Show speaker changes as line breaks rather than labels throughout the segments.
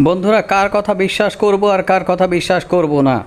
বন্ধুরা, কার কথা বিশ্বাস করব আর কার কথা বিশ্বাস করব না?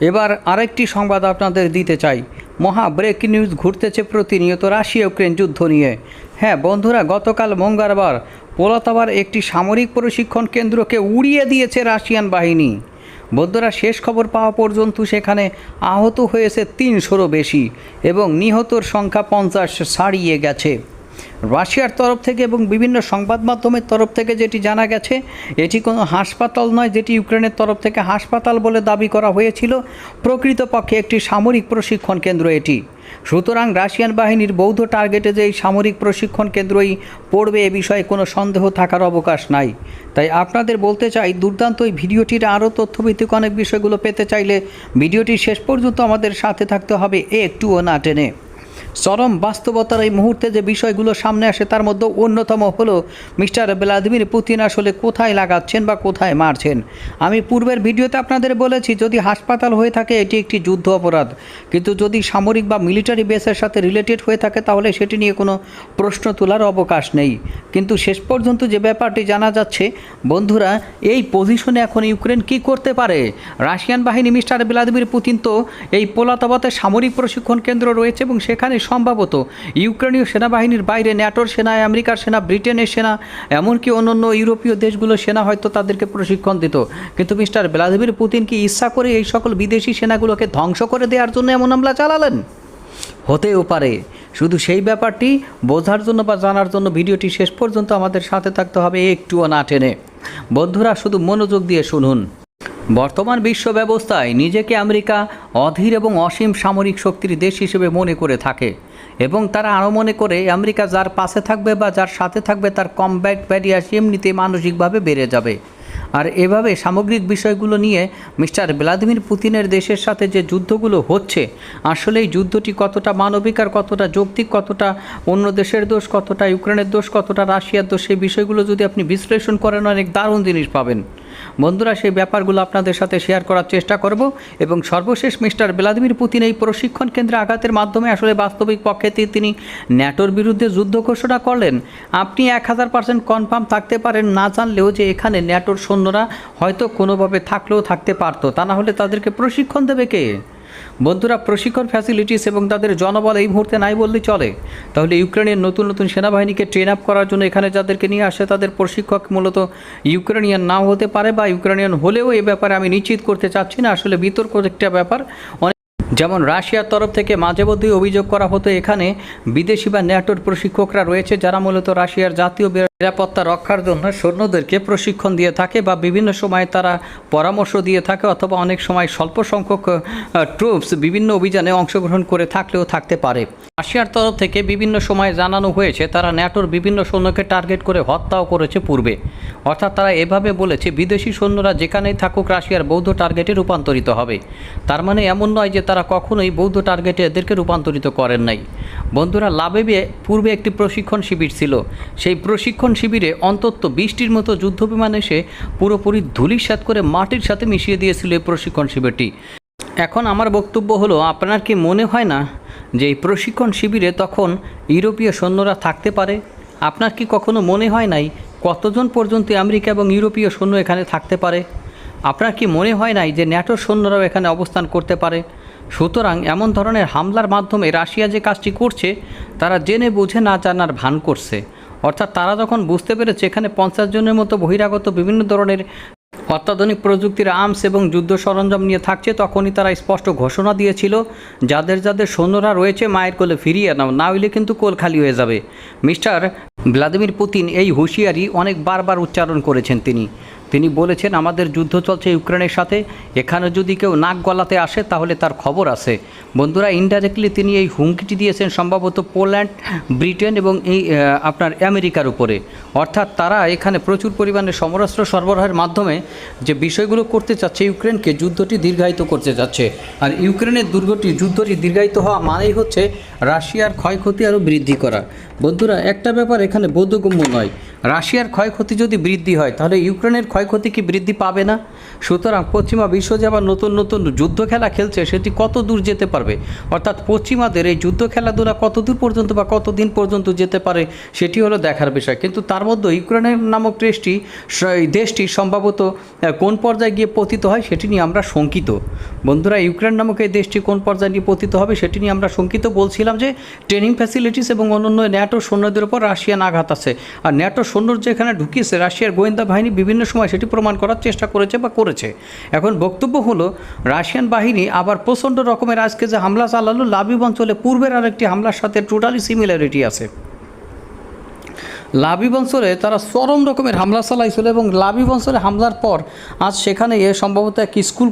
এবার আরেকটি সংবাদ আপনাদের দিতে চাই। মহা ব্রেক নিউজ ঘুরতেছে প্রতিনিয়ত রাশিয়া ইউক্রেন যুদ্ধ নিয়ে। হ্যাঁ বন্ধুরা, গতকাল মঙ্গলবার পোলাতাবার একটি সামরিক প্রশিক্ষণ কেন্দ্রকে উড়িয়ে দিয়েছে রাশিয়ান বাহিনী। বন্ধুরা, শেষ খবর পাওয়া পর্যন্ত সেখানে আহত হয়েছে তিনশোরও বেশি এবং নিহতর সংখ্যা পঞ্চাশ ছাড়িয়ে গেছে। রাশিয়ার তরফ থেকে এবং বিভিন্ন সংবাদ মাধ্যমের তরফ থেকে যেটি জানা গেছে, এটি কোনো হাসপাতাল নয়, যেটি ইউক্রেনের তরফ থেকে হাসপাতাল বলে দাবি করা হয়েছিল। প্রকৃতপক্ষে একটি সামরিক প্রশিক্ষণ কেন্দ্র এটি। সুতরাং রাশিয়ান বাহিনীর বৌদ্ধ টার্গেটে যে এই সামরিক প্রশিক্ষণ কেন্দ্রই পড়বে এ বিষয়ে কোনো সন্দেহ থাকার অবকাশ নাই। তাই আপনাদের বলতে চাই, দুর্দান্ত এই ভিডিওটির আরও তথ্যভিত্তিক অনেক বিষয়গুলো পেতে চাইলে ভিডিওটি শেষ পর্যন্ত আমাদের সাথে থাকতে হবে, এ একটুও না টেনে। চরম বাস্তবতার এই মুহূর্তে যে বিষয়গুলো সামনে আসে তার মধ্যে অন্যতম হলো মিস্টার ভ্লাদিমির পুতিন আসলে কোথায় লাগাচ্ছেন বা কোথায় মারছেন। আমি পূর্বের ভিডিওতে আপনাদের বলেছি, যদি হাসপাতাল হয়ে থাকে এটি একটি যুদ্ধ অপরাধ। কিন্তু যদি সামরিক বা মিলিটারি বেসের সাথে রিলেটেড হয়ে থাকে, তাহলে সেটি নিয়ে কোনো প্রশ্ন তোলার অবকাশ নেই। কিন্তু শেষ পর্যন্ত যে ব্যাপারটি জানা যাচ্ছে, বন্ধুরা, এই পজিশনে এখন ইউক্রেন কি করতে পারে? রাশিয়ান বাহিনী, মিস্টার ভ্লাদিমির পুতিন তো এই পোলাতাবাতে সামরিক প্রশিক্ষণ কেন্দ্র রয়েছে এবং সেখানে সম্ভবত ইউক্রেনীয় সেনাবাহিনীর বাইরে ন্যাটোর সেনা, আমেরিকার সেনা, ব্রিটেনের সেনা, এমনকি অন্যান্য ইউরোপীয় দেশগুলোর সেনা হয়তো তাদেরকে প্রশিক্ষণ দিত। কিন্তু মিস্টার ভ্লাদিমির পুতিন কি ইচ্ছা করে এই সকল বিদেশি সেনাগুলোকে ধ্বংস করে দেওয়ার জন্য এমন হামলা চালালেন? হতেও পারে। শুধু সেই ব্যাপারটি, বোঝার জন্য বা জানার জন্য ভিডিওটি শেষ পর্যন্ত আমাদের সাথে থাকতে হবে একটুও না টেনে। বন্ধুরা, শুধু মনোযোগ দিয়ে শুনুন। বর্তমান বিশ্ব ব্যবস্থায় নিজেকে আমেরিকা অধীর এবং অসীম সামরিক শক্তির দেশ হিসেবে মনে করে থাকে এবং তারা আরও মনে করে, আমেরিকা যার পাশে থাকবে বা যার সাথে থাকবে তার কমব্যাট ব্যারিয়ার এমনিতে মানসিকভাবে বেড়ে যাবে। আর এভাবে সামগ্রিক বিষয়গুলো নিয়ে মিস্টার ভ্লাদিমির পুতিনের দেশের সাথে যে যুদ্ধগুলো হচ্ছে আসলে এই যুদ্ধটি কতটা মানবিক আর কতটা যৌক্তিক, কতটা অন্য দেশের দোষ, কতটা ইউক্রেনের দোষ, কতটা রাশিয়ার দোষ, সেই বিষয়গুলো যদি আপনি বিশ্লেষণ করেন, অনেক দারুণ জিনিস পাবেন। বন্ধুরা, সেই ব্যাপারগুলো আপনাদের সাথে শেয়ার করার চেষ্টা করব এবং সর্বশেষ মিস্টার ভ্লাদিমির পুতিন এই প্রশিক্ষণ কেন্দ্রে আঘাতের মাধ্যমে আসলে বাস্তবিক পক্ষে তিনি ন্যাটোর বিরুদ্ধে যুদ্ধ ঘোষণা করলেন। আপনি এক হাজার পার্সেন্ট কনফার্ম থাকতে পারেন, না জানলেও যে এখানে ন্যাটোর সৈন্যরা হয়তো কোনোভাবে থাকলেও থাকতে পারতো। তা না হলে তাদেরকে প্রশিক্ষণ দেবে কে? বন্ধুরা, প্রশিক্ষণ ফ্যাসিলিটিস এবং তাদের জনবল এই মুহূর্তে নাই বললেই চলে। তাহলে ইউক্রেনের নতুন নতুন সেনাবাহিনীকে ট্রেন আপ করার জন্য এখানে যাদেরকে নিয়ে আসে, তাদের প্রশিক্ষক মূলত ইউক্রেনিয়ান নাও হতে পারে বা ইউক্রেনিয়ান হলেও এ ব্যাপারে আমি নিশ্চিত করতে চাচ্ছি না। আসলে বিতর্ক একটা ব্যাপার। যেমন রাশিয়ার তরফ থেকে মাঝে মধ্যেই অভিযোগ করা হতো, এখানে বিদেশি বা ন্যাটোর প্রশিক্ষকরা রয়েছে যারা মূলত রাশিয়ার জাতীয় নিরাপত্তা রক্ষার জন্য সৈন্যদেরকে প্রশিক্ষণ দিয়ে থাকে বা বিভিন্ন সময় তারা পরামর্শ দিয়ে থাকে অথবা অনেক সময় স্বল্প সংখ্যক ট্রুপস বিভিন্ন অভিযানে অংশগ্রহণ করে থাকলেও থাকতে পারে। রাশিয়ার তরফ থেকে বিভিন্ন সময় জানানো হয়েছে তারা ন্যাটোর বিভিন্ন সৈন্যকে টার্গেট করে হত্যাও করেছে পূর্বে। অর্থাৎ তারা এভাবে বলেছে, বিদেশি সৈন্যরা যেখানেই থাকুক রাশিয়ার বৌদ্ধ টার্গেটে রূপান্তরিত হবে। তার মানে এমন নয় যে তারা কখনোই বৌদ্ধ টার্গেটে এদেরকে রূপান্তরিত করেন নাই। বন্ধুরা লাভেবে পূর্বে একটি প্রশিক্ষণ শিবির ছিল। সেই প্রশিক্ষণ শিবিরে অন্তত বিশটির মতো যুদ্ধ বিমান এসে পুরোপুরি ধুলিসাৎ করে মাটির সাথে মিশিয়ে দিয়েছিল এই প্রশিক্ষণ শিবিরটি। এখন আমার বক্তব্য হলো, আপনার কি মনে হয় না যে এই প্রশিক্ষণ শিবিরে তখন ইউরোপীয় সৈন্যরা থাকতে পারে? আপনার কি কখনো মনে হয় নাই কতজন পর্যন্ত আমেরিকা এবং ইউরোপীয় সৈন্য এখানে থাকতে পারে? আপনার কি মনে হয় নাই যে ন্যাটোর সৈন্যরাও এখানে অবস্থান করতে পারে? সুতরাং এমন ধরনের হামলার মাধ্যমে রাশিয়া যে কাজটি করছে, তারা জেনে বুঝে না জানার ভান করছে। অর্থাৎ তারা যখন বুঝতে পেরেছে এখানে পঞ্চাশ জনের মতো বহিরাগত বিভিন্ন ধরনের অত্যাধুনিক প্রযুক্তির আর্মস এবং যুদ্ধ সরঞ্জাম নিয়ে থাকছে, তখনই তারা স্পষ্ট ঘোষণা দিয়েছিল, যাদের যাদের সৈন্যরা রয়েছে মায়ের কোলে ফিরিয়ে নাও, না হইলে কিন্তু কোল খালি হয়ে যাবে। মিস্টার ভ্লাদিমির পুতিন এই হুঁশিয়ারি অনেক বারবার উচ্চারণ করেছেন তিনি। তিনি বলেছেন, আমাদের যুদ্ধ চলছে ইউক্রেনের সাথে। এখানে যদি কেউ নাক গলাতে আসে, তাহলে তার খবর আছে। বন্ধুরা ইনডাইরেক্টলি তিনি এই হুমকিটি দিয়েছেন সম্ভবত পোল্যান্ড, ব্রিটেন এবং এই আপনার আমেরিকার উপরে। অর্থাৎ তারা এখানে প্রচুর পরিমাণে সমরাস্ত্র সরবরাহের মাধ্যমে যে বিষয়গুলো করতে চাচ্ছে ইউক্রেনকে, যুদ্ধটি দীর্ঘায়িত করতে যাচ্ছে আর ইউক্রেনের দুর্গটি, যুদ্ধটি দীর্ঘায়িত হওয়া মানেই হচ্ছে রাশিয়ার ক্ষয়ক্ষতি আরও বৃদ্ধি করা। বন্ধুরা, একটা ব্যাপার এখানে বোধগম্য নয়। রাশিয়ার ক্ষয়ক্ষতি যদি বৃদ্ধি হয়, তাহলে ইউক্রেনের ক্ষয়ক্ষতি কি বৃদ্ধি পাবে না? সুতরাং পশ্চিমা বিশ্ব যে আবার নতুন নতুন যুদ্ধ খেলা খেলছে, সেটি কত দূর যেতে পারবে? অর্থাৎ পশ্চিমাদের এই যুদ্ধ খেলাধুলা কত দূর পর্যন্ত বা কতদিন পর্যন্ত যেতে পারে, সেটি হলো দেখার বিষয়। কিন্তু তার মধ্যে ইউক্রেনের নামক দেশটি দেশটি সম্ভবত কোন পর্যায়ে গিয়ে পতিত হয়, সেটি নিয়ে আমরা শঙ্কিত। বন্ধুরা, ইউক্রেন নামক এই দেশটি কোন পর্যায়ে গিয়ে পতিত হবে, সেটি নিয়ে আমরা শঙ্কিত বলছিলাম। যে ট্রেনিং ফ্যাসিলিটিস এবং অন্যান্য ন্যাটো সৈন্যদের উপর রাশিয়ান আঘাত আছে। আর ন্যাটো সৈন্য যেখানে ঢুকিয়েছে, রাশিয়ার গোয়েন্দা বাহিনী বিভিন্ন সময় সেটি প্রমাণ করার চেষ্টা করেছে বা করেছে। এখন বক্তব্য হলো, রাশিয়ান বাহিনী আবার প্রচণ্ড রকমের আজকে যে হামলা চালালো লাভিব অঞ্চলে পূর্বের আরেকটি হামলার সাথে টোটালি সিমিলারিটি আছে। লাবিব অঞ্চলে তারা চরম রকমের হামলা চালাইছিল এবং লাবিব অঞ্চলে হামলার পর আজ সেখানে এ সম্ভবত এক স্কুল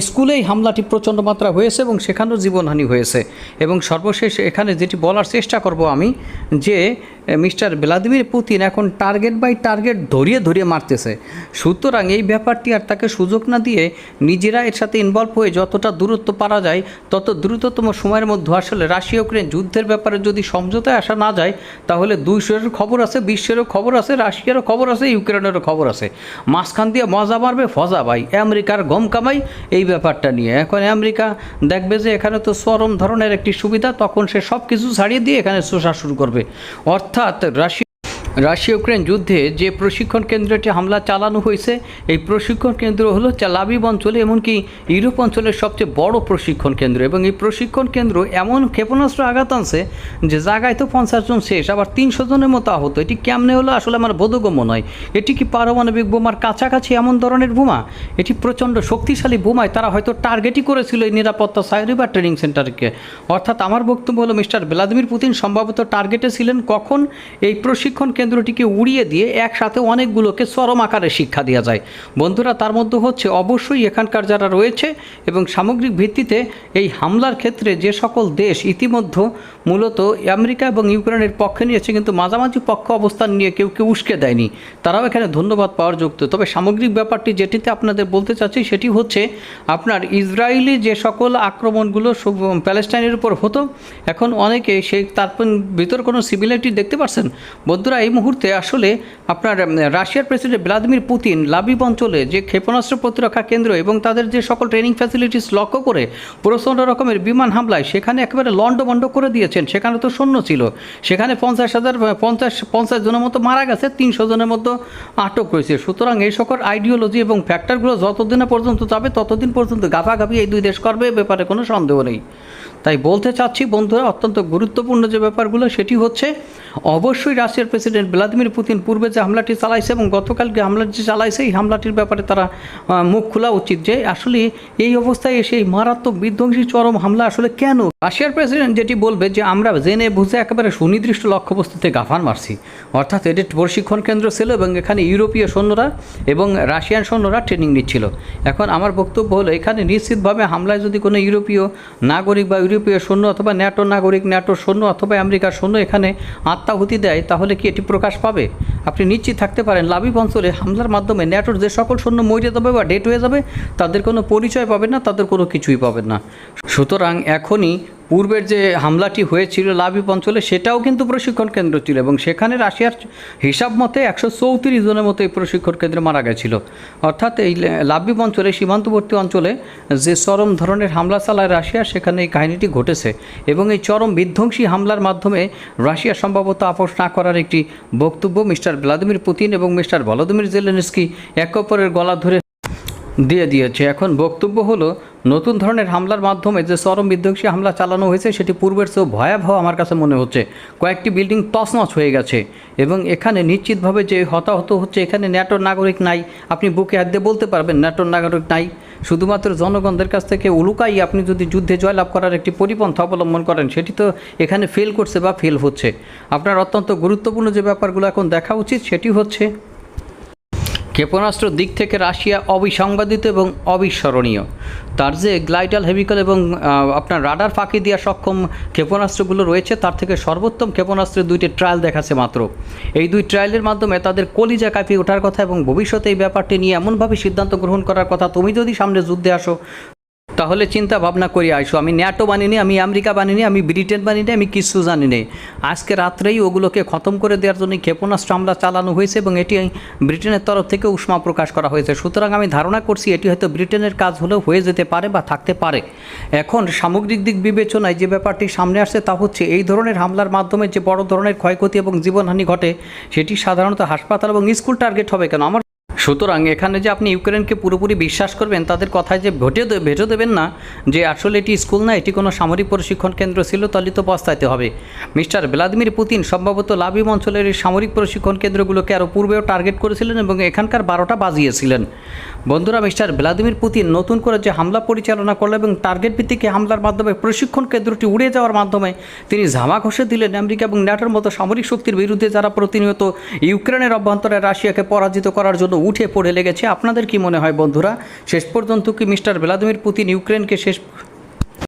স্কুলেই হামলাটি প্রচণ্ড মাত্রা হয়েছে এবং সেখানেও জীবনহানি হয়েছে। এবং সর্বশেষ এখানে যেটি বলার চেষ্টা করব আমি যে মিস্টার ভ্লাদিমির পুতিন এখন টার্গেট বাই টার্গেট ধরিয়ে ধরিয়ে মারতেছে। সুতরাং এই ব্যাপারটি আর তাকে সুযোগ না দিয়ে নিজেরা এর সাথে ইনভলভ হয়ে যতটা দূরত্ব পারা যায়, তত দ্রুততম সময়ের মধ্যে আসলে রাশিয়া ইউক্রেন যুদ্ধের ব্যাপারে যদি সমঝোতায় আসা না যায়, তাহলে দুইশোর খবর আছে বিশ্বেরও খবর আছে, রাশিয়ারও খবর আছে, ইউক্রেনেরও খবর আছে। মাঝখান দিয়ে মজা মারবে ফজা ভাই, আমেরিকার গম কামাই, এই ব্যাপারটা নিয়ে। এখন আমেরিকা দেখবে যে এখানে তো চরম ধরনের একটি সুবিধা, তখন সে সব কিছু ছাড়িয়ে দিয়ে এখানে চোষা শুরু করবে। অর্থাৎ রাশিয়া রাশিয়া ইউক্রেন যুদ্ধে যে প্রশিক্ষণ কেন্দ্রটি হামলা চালানো হয়েছে, এই প্রশিক্ষণ কেন্দ্র হলো লাবিব অঞ্চলে, এমনকি ইউরোপ অঞ্চলের সবচেয়ে বড় প্রশিক্ষণ কেন্দ্র। এবং এই প্রশিক্ষণ কেন্দ্র এমন ক্ষেপণাস্ত্র আঘাত আনছে যে জায়গায় তো পঞ্চাশ জন শেষ, আবার তিনশো জনের মতো আহত। এটি কেমনে হলো? আসলে আমার বোধগম্য নয়। এটি কি পারমাণবিক বোমার কাছাকাছি এমন ধরনের বোমা? এটি প্রচণ্ড শক্তিশালী বোমায় তারা হয়তো টার্গেটই করেছিল এই নিরাপত্তা সাইবার ট্রেনিং সেন্টারকে। অর্থাৎ আমার বক্তব্য হলো, মিস্টার ভ্লাদিমির পুতিন সম্ভবত টার্গেটে ছিলেন কখন এই প্রশিক্ষণ কেন্দ্রটিকে উড়িয়ে দিয়ে একসাথে অনেকগুলোকে চরম আকারে শিক্ষা দেওয়া যায়। বন্ধুরা, তার মধ্যে হচ্ছে অবশ্যই এখানকার যারা রয়েছে এবং সামগ্রিক ভিত্তিতে এই হামলার ক্ষেত্রে যে সকল দেশ ইতিমধ্যে মূলত আমেরিকা এবং ইউক্রেনের পক্ষে নিয়েছে, কিন্তু মাঝামাঝি পক্ষ অবস্থান নিয়ে কেউ কেউ উস্কে দেয়নি। তারাও এখানে ধন্যবাদ পাওয়ার যুক্ত। তবে সামগ্রিক ব্যাপারটি যেটিতে আপনাদের বলতে চাচ্ছি, সেটি হচ্ছে আপনার ইসরায়েলি যে সকল আক্রমণগুলো প্যালেস্টাইনের উপর হতো, এখন অনেকে সেই তারপর ভিতর কোনো সিমিলারিটি দেখতে পাচ্ছেন বন্ধুরা, এই মুহূর্তে আসলে আপনার রাশিয়ার প্রেসিডেন্ট ভ্লাদিমির পুতিন লাবিব অঞ্চলে যে ক্ষেপণাস্ত্র প্রতিরক্ষা কেন্দ্র এবং তাদের যে সকল ট্রেনিং ফ্যাসিলিটিস লক্ষ্য করে প্রচণ্ড রকমের বিমান হামলায় সেখানে একেবারে লণ্ডভণ্ড করে দিয়েছেন। সেখানে তো শূন্য ছিল। সেখানে পঞ্চাশ হাজার পঞ্চাশ পঞ্চাশ জনের মতো মারা গেছে, তিনশো জনের মতো আটক রয়েছে সুতরাং এই সকল আইডিওলজি এবং ফ্যাক্টরগুলো যতদিনে পর্যন্ত যাবে, ততদিন পর্যন্ত গাফাগাফি এই দুই দেশ করবে ব্যাপারে কোনো সন্দেহ নেই। তাই বলতে চাচ্ছি, বন্ধুরা, অত্যন্ত গুরুত্বপূর্ণ যে ব্যাপারগুলো, সেটি হচ্ছে, অবশ্যই রাশিয়ার প্রেসিডেন্ট ভ্লাদিমির পুতিন পূর্বে যে হামলাটি চালাইছে এবং গতকালকে হামলাটি যে চালাইছে, এই হামলাটির ব্যাপারে তারা মুখ খোলা উচিত যে আসলে এই অবস্থায় এসে এই মারাত্মক বিধ্বংসী চরম হামলা আসলে কেন রাশিয়ার প্রেসিডেন্ট যেটি বলবে যে, আমরা জেনে বুঝে একেবারে সুনির্দিষ্ট লক্ষ্যবস্তুতে গাফান মারছি। অর্থাৎ এটি প্রশিক্ষণ কেন্দ্র ছিল এবং এখানে ইউরোপীয় সৈন্যরা এবং রাশিয়ান সৈন্যরা ট্রেনিং নিচ্ছিল। এখন আমার বক্তব্য হলো, এখানে নিশ্চিতভাবে হামলায় যদি কোনো ইউরোপীয় নাগরিক বা ইউরোপীয় সৈন্য অথবা ন্যাটো নাগরিক ন্যাটোর সৈন্য অথবা আমেরিকার সৈন্য এখানে আত্মাহুতি দেয়, তাহলে কি এটি প্রকাশ পাবে? আপনি নিশ্চিত থাকতে পারেন লাবিব অঞ্চলে হামলার মাধ্যমে ন্যাটোর যে সকল সৈন্য মরে যাবে বা ডেট হয়ে যাবে, তাদের কোনো পরিচয় পাবেন না, তাদের কোনো কিছুই পাবেন না। সুতরাং এখনই পূর্বের যে হামলাটি হয়েছিল লাবিব অঞ্চলে, সেটাও কিন্তু প্রশিক্ষণ কেন্দ্র ছিল এবং সেখানে রাশিয়ার হিসাব মতে একশো চৌত্রিশ জনের মতো এই প্রশিক্ষণ কেন্দ্রে মারা গেছিল। অর্থাৎ এই লাবিব অঞ্চলে, সীমান্তবর্তী অঞ্চলে যে চরম ধরনের হামলা চালায় রাশিয়া, সেখানে এই কাহিনীটি ঘটেছে এবং এই চরম বিধ্বংসী হামলার মাধ্যমে রাশিয়া সম্ভবত আপোষ না করার একটি বক্তব্য মিস্টার ভ্লাদিমির পুতিন এবং মিস্টার ভলোদিমির জেলেনস্কি একে অপরের গলা ধরে দিয়ে দিয়েছে। এখন বক্তব্য হলো নতুন ধরনের হামলার মাধ্যমে যে চরম বিধ্বংসী হামলা চালানো হয়েছে, সেটি পূর্বের চেয়েও ভয়াবহ আমার কাছে মনে হচ্ছে। কয়েকটি বিল্ডিং তছনছ হয়ে গেছে এবং এখানে নিশ্চিতভাবে যে হতাহত হচ্ছে, এখানে ন্যাটোর নাগরিক নাই। আপনি বুকে হাত দিয়ে বলতে পারবেন, ন্যাটোর নাগরিক নাই। শুধুমাত্র জনগণদের কাছ থেকে উলুকাই আপনি যদি যুদ্ধে জয়লাভ করার একটি পরিপন্থা অবলম্বন করেন, সেটি তো এখানে ফেল করছে বা ফেল হচ্ছে। আপনার অত্যন্ত গুরুত্বপূর্ণ যে ব্যাপারগুলো এখন দেখা উচিত, সেটি হচ্ছে ক্ষেপণাস্ত্র দিক থেকে রাশিয়া অবিসংবাদিত এবং অবিস্মরণীয়। তার যে গ্লাইডাল হেভিকল এবং আপনার রাডার ফাঁকি দেওয়া সক্ষম ক্ষেপণাস্ত্রগুলো রয়েছে, তার থেকে সর্বোত্তম ক্ষেপণাস্ত্রের দুইটি ট্রায়াল দেখাচ্ছে মাত্র। এই দুই ট্রায়ালের মাধ্যমে তাদের কলিজা কাঁপিয়ে ওঠার কথা এবং ভবিষ্যতে এই ব্যাপারটি নিয়ে এমনভাবে সিদ্ধান্ত গ্রহণ করার কথা তুমি যদি সামনে যুদ্ধে আসো তাহলে চিন্তা ভাবনা করে আইসো। আমি ন্যাটো বানিনি, আমি আমেরিকা বানিনি, আমি ব্রিটেন বানিনি, আমি কিছু জানি না আজকে রাত্রেই ওগুলোকে খতম করে দেওয়ার জন্য ক্ষেপণাস্ত্র হামলা চালানো হয়েছে এবং এটি ব্রিটেনের তরফ থেকে উষ্মা প্রকাশ করা হয়েছে। সুতরাং আমি ধারণা করছি এটি হয়তো ব্রিটেনের কাজ হলেও হয়ে যেতে পারে বা থাকতে পারে। এখন সামগ্রিক দিক বিবেচনায় যে ব্যাপারটি সামনে আসছে তা হচ্ছে এই ধরনের হামলার মাধ্যমে যে বড় ধরনের ক্ষয়ক্ষতি এবং জীবনহানি ঘটে, সেটি সাধারণত হাসপাতাল এবং স্কুল টার্গেট হবে কেন? আমার সুতরাং এখানে যে আপনি ইউক্রেনকে পুরোপুরি বিশ্বাস করবেন, তাদের কথায় যে ভেটে ভেটো দেবেন না, যে আসলে এটি স্কুল না, এটি কোনো সামরিক প্রশিক্ষণ কেন্দ্র ছিল তাহলে তো পস্তাইতে হবে। মিস্টার ভ্লাদিমির পুতিন সম্ভবত লাভিম অঞ্চলের এই সামরিক প্রশিক্ষণ কেন্দ্রগুলোকে আরও পূর্বেও টার্গেট করেছিলেন এবং এখানকার বারোটা বাজিয়েছিলেন। বন্ধুরা, মিস্টার ভ্লাদিমির পুতিন নতুন করে যে হামলা পরিচালনা করল এবং টার্গেট ভিত্তিকে হামলার মাধ্যমে প্রশিক্ষণ কেন্দ্রটি উড়ে যাওয়ার মাধ্যমে তিনি ধামা ঘষে দিলেন। আমেরিকা এবং ন্যাটোর মতো সামরিক শক্তির বিরুদ্ধে যারা প্রতিনিয়ত ইউক্রেনের অভ্যন্তরে রাশিয়াকে পরাজিত করার জন্য উঠে পড়ে লেগেছে। আপনাদের কি মনে হয় বন্ধুরা? শেষ পর্যন্ত কি মিস্টার ভ্লাদিমির পুতিন ইউক্রেনকে শেষ